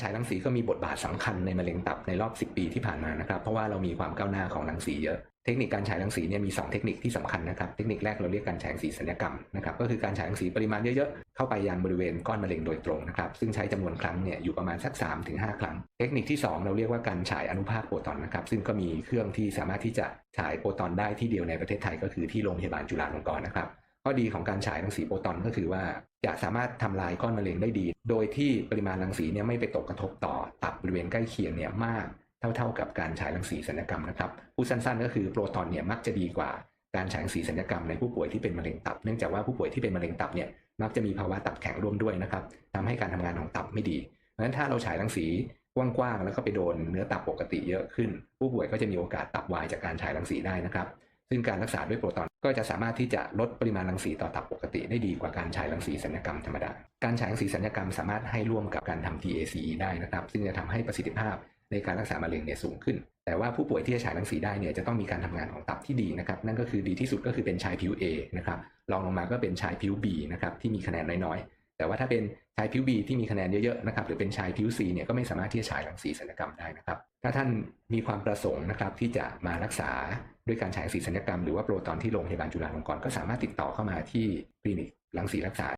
ฉายรังสีก็มีบทบาทสำคัญในมะเร็งตับในรอบ 10 ปีที่ผ่านมานะครับ เพราะว่าเรามีความก้าวหน้าของรังสีเยอะ เทคนิคการฉายรังสีเนี่ยมี 2 เทคนิคที่สำคัญนะครับ เทคนิคแรกเราเรียกการฉายรังสีสัญญกรรมนะครับ ก็คือการฉายรังสีปริมาณเยอะๆ เข้าไปยังบริเวณก้อนมะเร็งโดยตรงนะครับ ซึ่งใช้จำนวนครั้งเนี่ยอยู่ประมาณสัก3-5ครั้ง เทคนิคที่ 2 เราเรียกว่าการฉายอนุภาคโปรตอนนะครับ ซึ่งก็มีเครื่องที่สามารถที่จะฉายโปรตอนได้ที่เดียวในประเทศไทยก็คือที่โรงพยาบาลจุฬาลงกรณ์นะครับ ข้อดีของการฉายรังสีโปรตอนก็คือว่าจะสามารถทำลายก้อนมะเร็งได้ดี โดยที่ปริมาณรังสีเนี่ยไม่ไปตกกระทบต่อตับบริเวณใกล้เคียงเนี่ยมากเท่าๆกับการฉายรังสีสัญญกรรมนะครับพูดสั้นๆ ก็คือโปรตอนเนี่ยมักจะดีกว่าการฉายรังสีสัญญกรรมในผู้ป่วยที่เป็นมะเร็งตับ เนื่องจากว่าผู้ป่วยที่เป็นมะเร็งตับเนี่ยมักจะมีภาวะตับแข็งร่วมด้วยนะครับทำให้การทำงานของตับไม่ดี เพราะฉะนั้นถ้าเราฉายรังสีกว้างๆแล้วก็ไปโดนเนื้อตับปกติเยอะขึ้น ผู้ป่วยก็จะมีโอกาสตับวายจากการฉายรังสีได้นะครับ ซึ่งการรักษาด้วยโปรตอนก็จะสามารถที่จะลดปริมาณรังสีต่อตับปกติได้ดีกว่าการฉายรังสีสัญญกรรมธรรมดา การฉายรังสีสัญญกรรมสามารถให้ร่วมกับการทำ TACE ได้นะครับ ซึ่งจะทำให้ประสิทธิภาพในการรักษามะเร็งเนี่ยสูงขึ้น แต่ว่าผู้ป่วยที่จะฉายรังสีได้เนี่ยจะต้องมีการทำงานของตับที่ดีนะครับ นั่นก็คือดีที่สุดก็คือเป็นชายผิว A นะครับ รองลงมาก็เป็นชายผิว B นะครับที่มีคะแนนน้อยๆ แต่ว่าถ้าเป็นชายผิว B ที่มีคะแนนเยอะๆนะครับ หรือเป็นชายผิว C เนี่ยก็ไม่สามารถที่จะฉายรังสีสัญญกรรมได้นะครับ ถ้าท่านมีความประสงค์นะครับที่จะมารักษา ด้วยการฉายสีสัญญกรรมหรือว่าโปรตอนที่โรงพยาบาลจุฬาลงกรณ์ก็สามารถติดต่อเข้ามาที่คลินิกรังสีรักษา